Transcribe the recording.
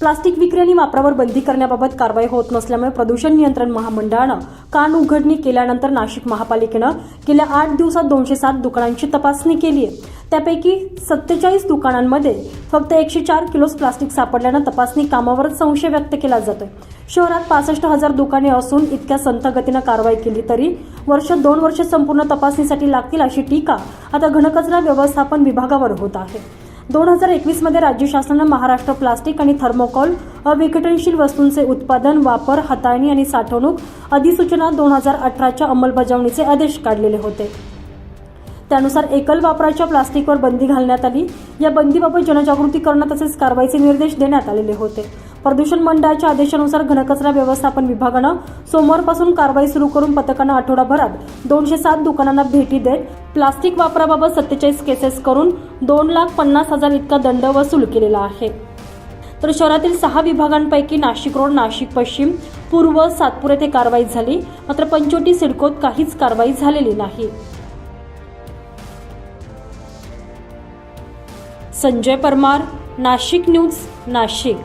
Plastic विक्री आणि वापरावर बंदी करण्याबाबत कारवाई होत नसल्यामुळे प्रदूषण नियंत्रण महामंडळानं कान उघडणी केल्यानंतर नाशिक महापालिकेनं गेल्या आठ दिवसात दोनशे सात दुकानांची तपासणी केली आहे. त्यापैकी सत्तेचाळीस दुकानांमध्ये फक्त एकशे चार किलोच प्लास्टिक सापडल्यानं तपासणी कामावरच संशय व्यक्त केला जातोय. शहरात पासष्ट हजार दुकाने असून इतक्या संथ गतीनं कारवाई केली तरी वर्ष दोन वर्ष संपूर्ण तपासणीसाठी लागतील अशी टीका आता घनकचरा व्यवस्थापन विभागावर होत आहे. दोन हजार एकवीसमध्ये राज्य शासनानं महाराष्ट्र प्लास्टिक आणि थर्मोकॉल अविघटनशील वस्तूंचे उत्पादन वापर हाताळणी आणि साठवणूक अधिसूचना दोन हजार अठराच्या अंमलबजावणीचे आदेश काढलेले होते. त्यानुसार एकल वापराच्या प्लास्टिकवर बंदी घालण्यात आली. या बंदीबाबत जनजागृती करणं तसेच कारवाईचे निर्देश देण्यात आलेले होते. प्रदूषण मंडळाच्या आदेशानुसार घनकचरा व्यवस्थापन विभागानं सोमवारपासून कारवाई सुरू करून पथकानं आठवडाभरात दोनशे सात दुकानांना भेटी देत प्लास्टिक वापराबाबत सत्तेचाळीस केसेस करून दोन लाख पन्नास हजार इतका दंड वसूल केलेला आहे. तर शहरातील सहा विभागांपैकी नाशिक रोड नाशिक पश्चिम पूर्व सातपूर येथे कारवाई झाली. मात्र पंचोटी सिडकोत काहीच कारवाई झालेली नाही. संजय परमार नाशिक न्यूज नाशिक.